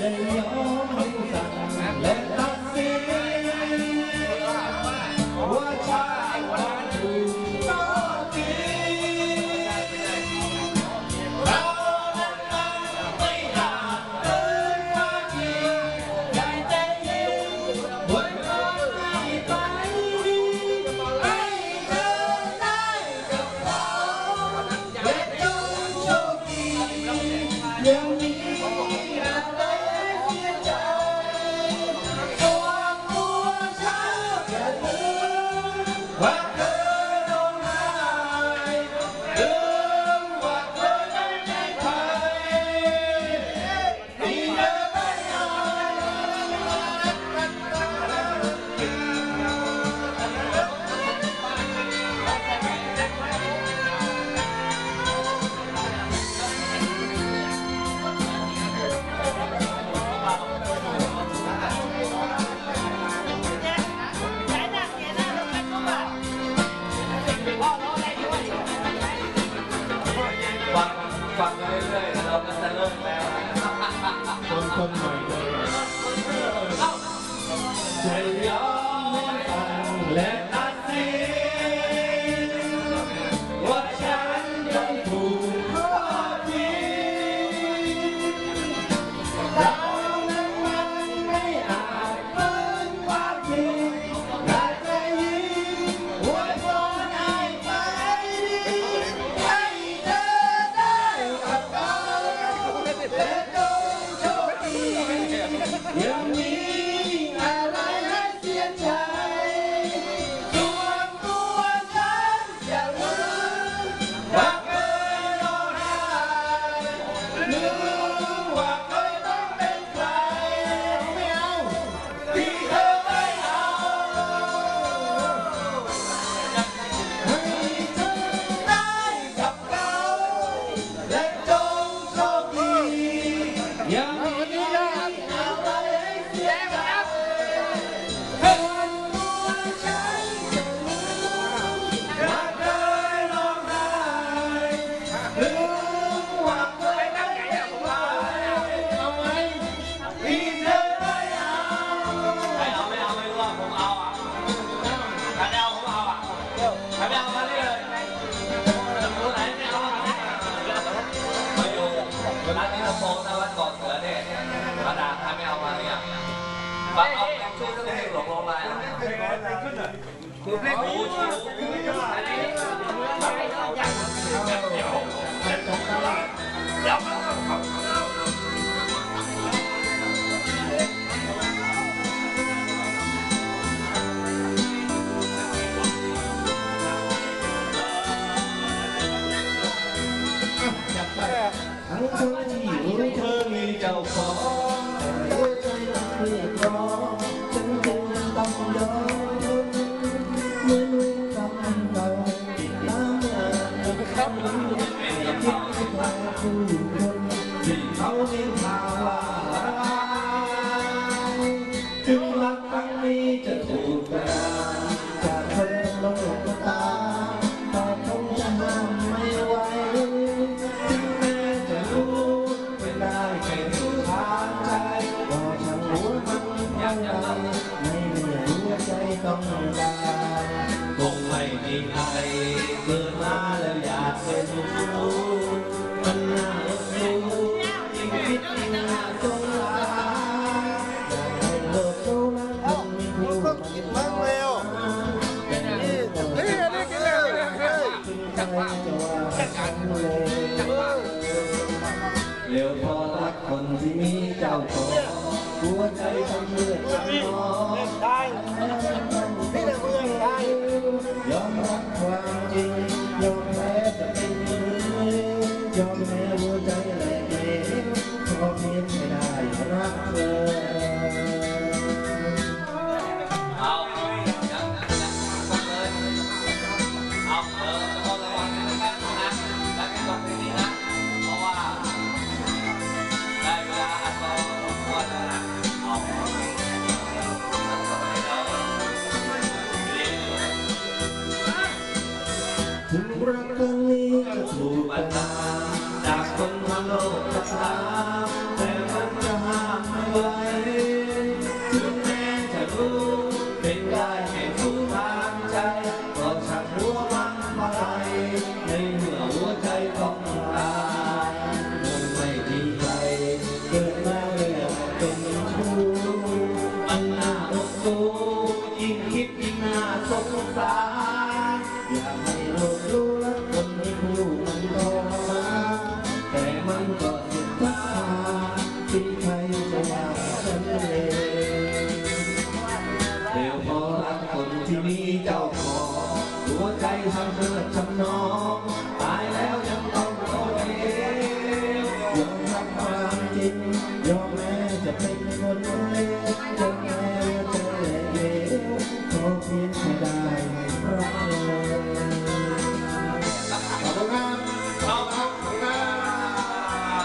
人有 Welcome. con mày đời 啊！对呀，农村的你可要靠，农村的你靠。hay nhảy say không ta cùng mày đi lại cửa má lên đạt về thu anh ước thu nhưng biết không là Liệu có tác phần thì mi trao cổ หัวใจทำเมื่อยพี่ไม่นได้เมืองได้ยอมรับความจริงยอมแพ้จะเป็นมือยอมแพ้หัวใจแหลกเองขอเพียงให้ได้รักเธอ Tumbrakan ni katubanan Takong malo katang ใจทำเพื่อทำนองตายแล้วยังต้องโทษเองยอมรับความจริงยอมแม้จะเป็นคนเลวจะแม้จะเลวขอเพียงแค่ได้รักเลยขอบคุณครับเอาครับขอบคุณครับ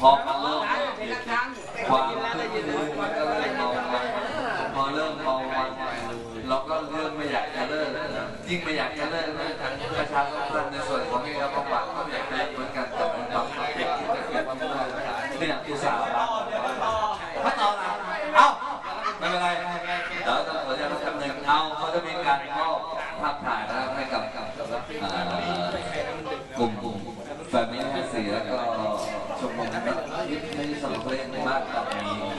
พอม ยิ่นไม่อยากจะเลิกนะยิ่งไม่อยากจะเลิกนะทางประชาชนในส่วนของเงินบำบัดก็อยากได้เหมือนกันแต่มันบางเด็กที่จะเกิดความเลิงเนี่ยอุตส่าห์มาถ้าต่อนะเอ้าไม่เป็นไรเดี๋ยวจะขอจะทำหนึ่งเอาเขาจะมีการมอบภาพถ่ายนะให้กับกลุ่มกลุ่มแฟมิลี่สีแล้วก็ชมรมนักวิทยาศาสตร์เล่นมากกว่านี้